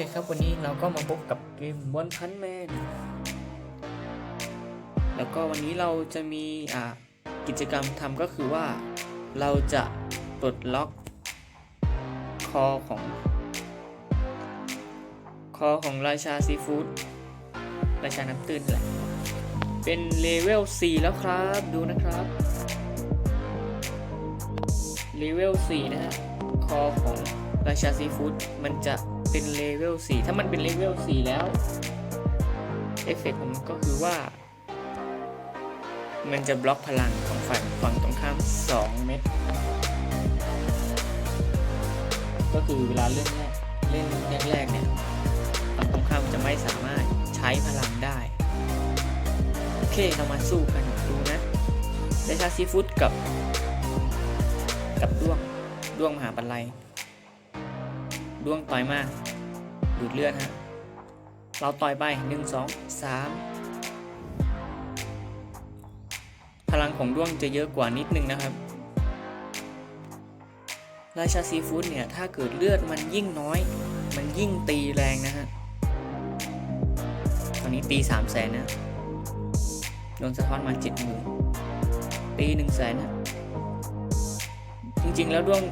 เคครับวันนี้เราก็มาพบกับเกมบอลพันแมนแล้วก็วันนี้เราจะมีอ่ากิจกรรมทำก็คือว่าเราจะปลดล็อกคอของคอของราชาซีฟู้ดราชาน้ำตื้นแหละเป็นเลเวล 4 แล้วครับดูนะครับเลเวล 4 นะฮะคอของราชาซีฟู้ดมันจะ เป็นเลเวล4ถ้ามันเป็นเลเวล4แล้วเอฟเฟกต์ของมันก็คือว่า มันจะบล็อกพลังของฝั่งฝั่งตรงข้าม 2 เม็ดก็คือเวลาเล่นแรกเล่นแรกๆเนี่ยฝั่งตรงข้ามจะไม่สามารถใช้พลังได้ โอเคเรามาสู้กันดูนะเดชาซีฟู้ดกับ กับด้วงด้วงมหาบันไล ด้วงต่อยมากดูดเลือดฮะเราต่อยไป 1 2 3 พลังของด้วงจะเยอะกว่านิดนึงนะครับ ราชาซีฟู้ดเนี่ย ถ้าเกิดเลือดมันยิ่งน้อย มันยิ่งตีแรงนะฮะ ตอนนี้ตี3 0 0แสนนะ โดนสะท้อนมา7หมื่นตี1 0 0 0 0แสนนะ ริงๆ แล้วด้วง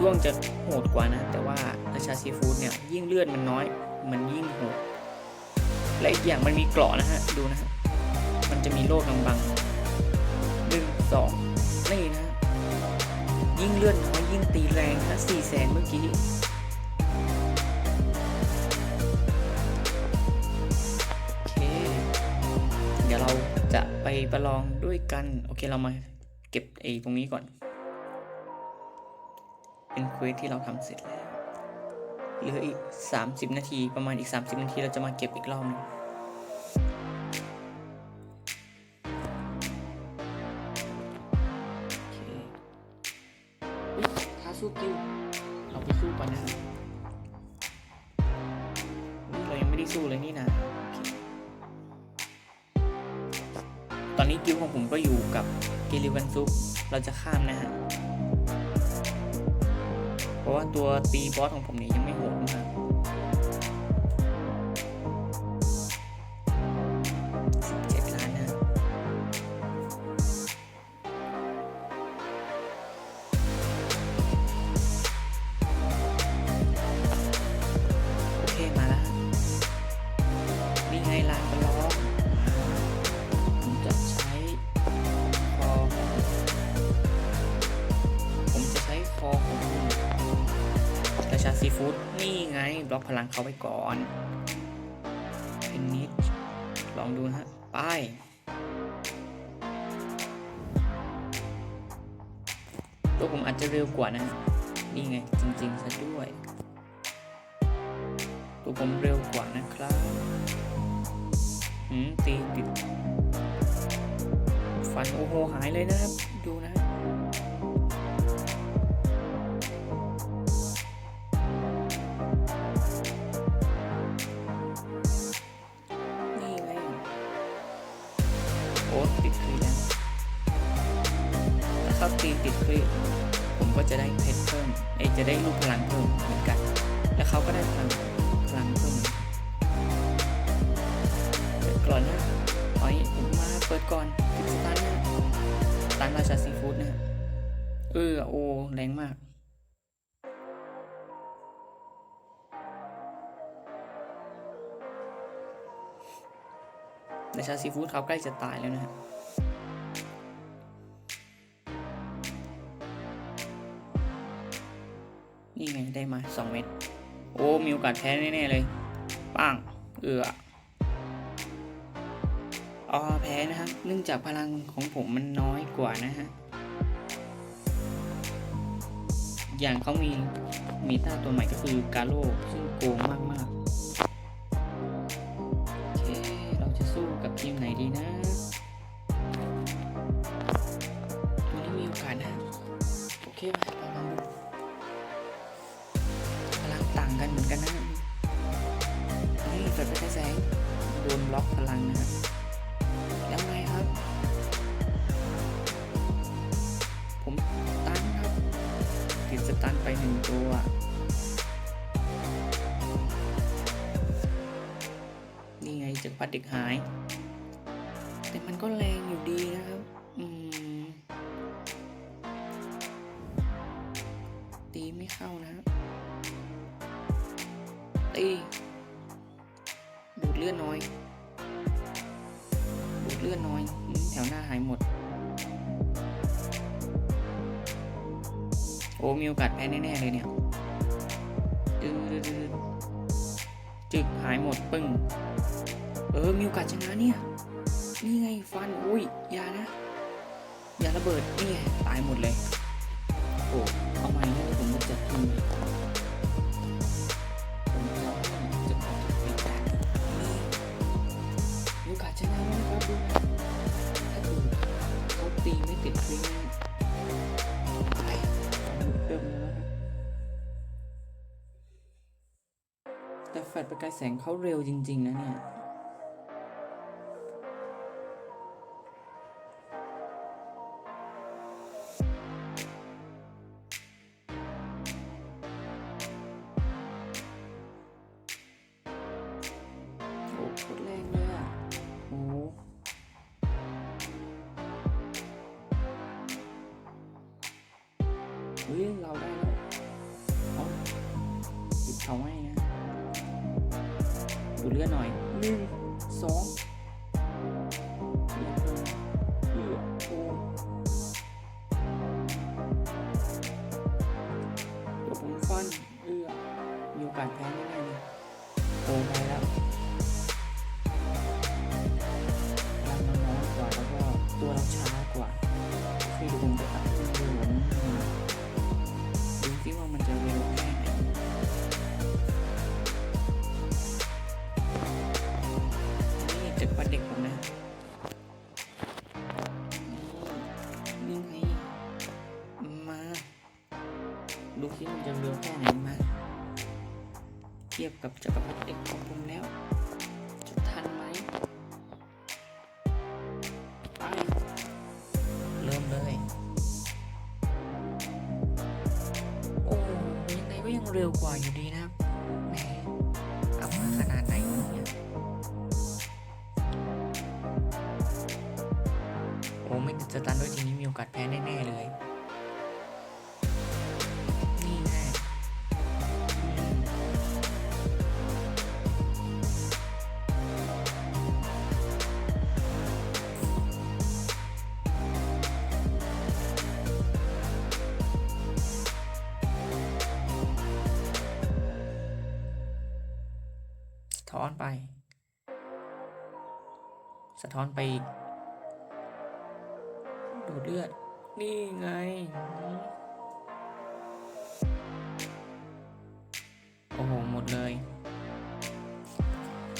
ด้วงจะโหดกว่านะ แต่ว่าราชาซีฟู้ดเนี่ยยิ่งเลือดมันน้อย มันยิ่งโหด และอีกอย่างมันมีเกราะนะฮะ ดูนะฮะมันจะมีโล่กำบังหนึ่งสองนี่นะฮะยิ่งเลือดน้อยยิ่งตีแรงนะสี่แสนเมื่อกี้โอเคเดี๋ยวเราจะไปประลองด้วยกัน โอเคเรามาเก็บไอ้ตรงนี้ก่อน เป็นเควสที่เราทำเสร็จแล้วเหลืออีก 30 นาทีประมาณอีก 30 นาทีเราจะมาเก็บอีกรอบหนึงเคาสู้กิวเราไปสู้ก่อนนะครับอุ๊ยเรายังไม่ได้สู้เลยนี่นะอตอนนี้กิวของผมก็อยู่กับเกลิวันซุปเราจะข้ามนะฮะ เพราะว่าตัวตีบอสของผมเนี่ยยังไม่โหดมาก ฟู้ดนี่ไง บล็อกพลังเขาไว้ก่อนเป็นนิดลองดูนะฮะ ไป ตัวผมอาจจะเร็วกว่านะฮะนี่ไง จริงๆซะด้วย ตัวผมเร็วกว่านะครับหืมตีติด ฟันโอ้โหหายเลยนะครับ ดูนะาเขาตีติดคลีผมก็จะได้เพชรเพิ่มไอจะได้ลูกพลังเพิ่มเหมือนกัน แล้วเขาก็ได้พลังพลังเพิ่มเหมือนกันเปิดก่อนนะอ๋อยผมมาเปิดก่อนติดสตาร์ทนะตาร์ทราชาซีฟู้ดนะฮะเออโอแรงมากราชาซีฟู้ดเขาใกล้จะตายแล้วนะฮะ ไงได้มา 2 เม็ดโอ้มีโอกาสแพ้แน่ๆเลยป้างเอืออ๋อแพ้นะฮะเนื่องจากพลังของผมมันน้อยกว่านะฮะ อย่างเขามีมีต้าตัวใหม่ก็คือกาโลซึ่งโกงมากๆ โอเค เราจะสู้กับทีมไหนดีนะ กันเหมือนกันนะนี่เกิดไปแค่แสงโดนล็อกพลังนะครับแล้วไงครับ ผมตันครับติดสตันไปหนึ่งตัวปัดเด็กหาย แต่มันก็แรงอยู่ดีนะครับตีไม่เข้านะครับ ตีดูดเลือดน้อย ดูดเลือดน้อย แถวหน้าหายหมด โอ้มีโอกาสแพ้แน่ ๆ เลยเนี่ยดื้อจึกหายหมดปึ้ง เออ มีโอกาสชนะเนี่ย นี่ไงฟัน อุ้ย อย่านะ อย่าระเบิด นี่ไงตายหมดเลย โอ้เอาใหม่นะผมจะกิน แฟลชประกายแสงเขาเร็วจริง ๆ นะเนี่ยโอ้โคตรแรงเลยอะโอ้เฮ้ยเราได้แล้วเอาติดเขาให้นะ ดูเลือดหน่อยหนึ่งสอง เทียบกับจักรพรรดิเด็กของผมแล้ว จะทันไหมไปเริ่มเลย โอ้ยังไงก็ยังเร็วกว่าอยู่ดีนะครับแหมเอามาขนาดไหนวะเนี่ยโอ้ไม่ติดสตันด้วยทีนี้มีโอกาสแพ้แน่ ๆ เลย อนไป สะท้อนไปอีกดูเลือด นี่ไง โอ้โห หมดเลย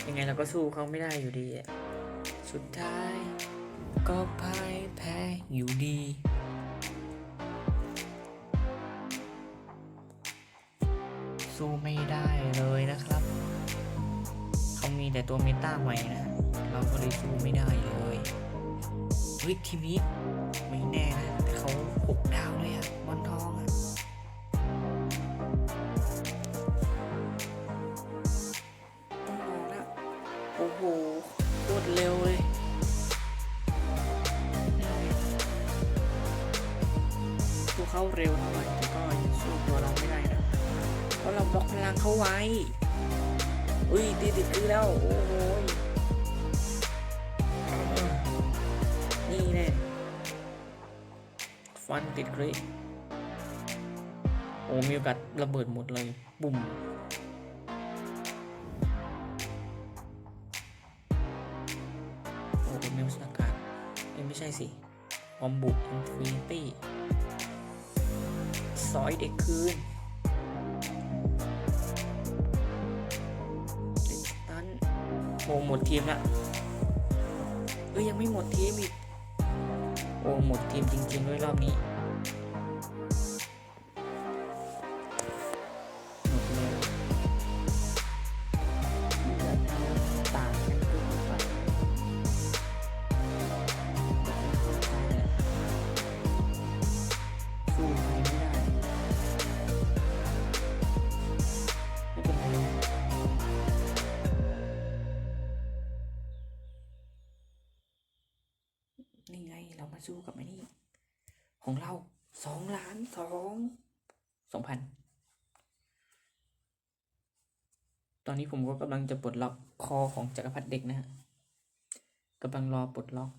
ยังไงเราก็สู้เขาไม่ได้อยู่ดีอะสุดท้าย ก็พ่ายแพ้อยู่ดีสู้ไม่ได้เลยนะครับ มีแต่ตัวเมตาใหม่นะ เราก็เลยสู้ไม่ได้เลยเฮ้ยทีมนี้ไม่แน่นะ แต่เขาหกดาวเลยอะบอลทองอะต้องลองแล้วโอ้โหโคตรเร็วเลยตัวเขาเร็วเท่าไหร่แต่ก็ยังสู้ตัวเราไม่ได้นะ เพราะเราบล็อกพลังเขาไว้ อุ้ยตีติดคือแล้ว โอ้โหยอ่านี่แน่ฟันติดกรีโอ้มีโอกาสระเบิดหมดเลย บุ่มโอ้เมลสกาดเอ้ยไม่ใช่สิบอมบุกอินฟินิตี้ซอยเด็กคืน โอ้หมดทีมละเอ้ยยังไม่หมดทีมอีก โอ้หมดทีมจริงๆด้วยรอบนี้ ของเราสองล้านสองสองพันตอนนี้ผมก็กำลังจะปลดล็อกคอของจักรพรรดิเด็กนะฮะกำลังรอปลดล็อก